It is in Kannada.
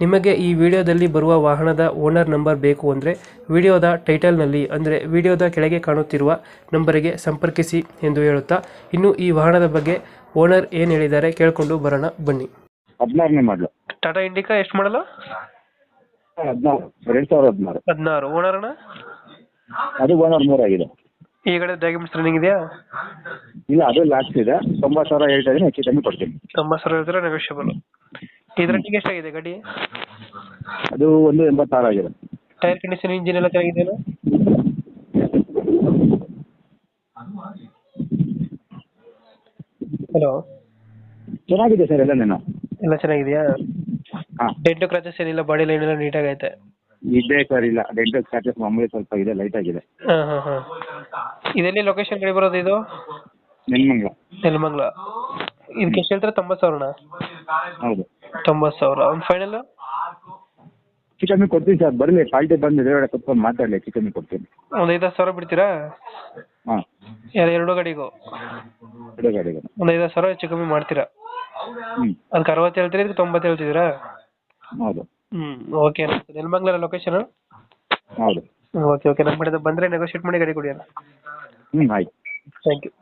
ನಿಮಗೆ ಈ ವಿಡಿಯೋದಲ್ಲಿ ಬರುವ ವಾಹನದ ಓನರ್ ನಂಬರ್ ಬೇಕು ಅಂದರೆ ವಿಡಿಯೋದ ಟೈಟಲ್ನಲ್ಲಿ ಅಂದರೆ ವಿಡಿಯೋದ ಕೆಳಗೆ ಕಾಣುತ್ತಿರುವ ನಂಬರಿಗೆ ಸಂಪರ್ಕಿಸಿ ಎಂದು ಹೇಳುತ್ತಾ ಇನ್ನು ಈ ವಾಹನದ ಬಗ್ಗೆ ಓನರ್ ಏನು ಹೇಳಿದ್ದಾರೆ ಕೇಳಿಕೊಂಡು ಬರೋಣ ಬನ್ನಿ. ಹದಿನಾರನೇ ಮಾಡಲು ಟಾಟಾ ಇಂಡಿಕಾ ಎಷ್ಟು ಮಾಡಲ್ಲ? ಹದಿನಾರು ಎರಡು ಸಾವಿರದ ಹದಿನಾರು. ಹದಿನಾರು. ಓನರ್ನ ಅದು ಓನರ್ ಮೂರಾಗಿದೆ ಈ ಕಡೆ ಡಾಕ್ಯುಮೆಂಟ್ಸ್ ರನ್ನಿಂಗ್ ಇದೆಯಾ? ಇಲ್ಲ ಅದು ಲಾಸ್ಟ್ ಇದೆ. ತೊಂಬತ್ತು ಸಾವಿರ ಹೇಳ್ತಾ ಇದ್ದೀನಿ ಹೆಚ್ಚು ಕಮ್ಮಿ ಕೊಡ್ತೀನಿ. ತೊಂಬತ್ತು ಸಾವಿರ ಹೇಳಿದ್ರೆ ನೆಗೋಷಿಯಬಲ್ ಇದು ರನ್ನಿಂಗ್ ಎಷ್ಟಾಗಿದೆ ಗಾಡಿ? ಅದು ಒಂದು ಎಂಬತ್ತಾರು ಆಗಿದೆ. ಟೈರ್ ಕಂಡೀಷನ್ ಇಂಜಿನ್ ಎಲ್ಲ ಚೆನ್ನಾಗಿದೆಯಲ್ಲ ಹಲೋ ಚೆನ್ನಾಗಿದೆ ಸರ್ ಎಲ್ಲ ನಾನು. ಎಲ್ಲ ಚೆನ್ನಾಗಿದೆಯಾ? ಹಾಂ. ಡೆಂಟು ಕ್ರಾಚಸ್ ಏನಿಲ್ಲ ಬಾಡಿ ಲೈನ್ ಎಲ್ಲ ನೀಟಾಗಿ ಐತೆ ಇದೆ ಸರ್ ಇಲ್ಲ ಡೆಂಟಲ್ ಚಾರ್ಜಸ್ ಮಾಮೂಲಿ ಸ್ವಲ್ಪ ಇದೆ ಲೈಟ್ ಆಗಿದೆ. ಹಾ ಹಾ ಹಾ. ಇದೆಲ್ಲಿ ಲೊಕೇಶನ್ ಕಡೆ ಬರೋದು ಇದು? ನೆನ್ಮಂಗ್ಲ ನೆಲಮಂಗ್ಲ. ಇದಕ್ಕೆ ಎಷ್ಟು ಹೇಳ್ತಾರೆ? ತೊಂಬತ್ತು ಸಾವಿರನ? ಹೌದು. ತೊಂಬತ್ತು ಸಾವಿರ. ಒಂದು ಫೈನಲ್ ಹೆಚ್ಚು ಕಮ್ಮಿ ಕೊಡ್ತೀನಿ ಸರ್. ಬರಲಿ ಪಾಲ್ಟಿ ಬಂದು ಎದುರುಗಡೆ ಕುತ್ಕೊಂಡು ಮಾತಾಡಲಿ ಹೆಚ್ಚು ಕಮ್ಮಿ ಕೊಡ್ತೀನಿ. ಒಂದು ಐದು ಸಾವಿರ ಬಿಡ್ತೀರಾ? ಹಾಂ. ಯಾರು ಎರಡು ಗಾಡಿಗೂ? ಎರಡು ಗಡಿಗೂ. ಒಂದು ಐದಾರು ಸಾವಿರ ಹೆಚ್ಚು ಕಮ್ಮಿ ಮಾಡ್ತೀರಾ? ಹ್ಞೂ ಅದಕ್ಕೆ ಅರವತ್ತು ಹೇಳ್ತೀರಾ ಇದಕ್ಕೆ ತೊಂಬತ್ತು ಹೇಳ್ತಿದ್ದೀರಾ? ಹೌದು. ಹ್ಞೂ ಓಕೆ ನೆಲಮಂಗ್ಲ ಲೊಕೇಶನ್ ಹೌದು. ಓಕೆ ಓಕೆ ನಮ್ಮ ಕಡೆ ಬಂದರೆ ನೆಗೋಷಿಯೇಟ್ ಮಾಡಿ ಗಾಡಿ ಕೊಡಿ ಅಣ್ಣ. ಹ್ಞೂ ಆಯ್ತು. Thank you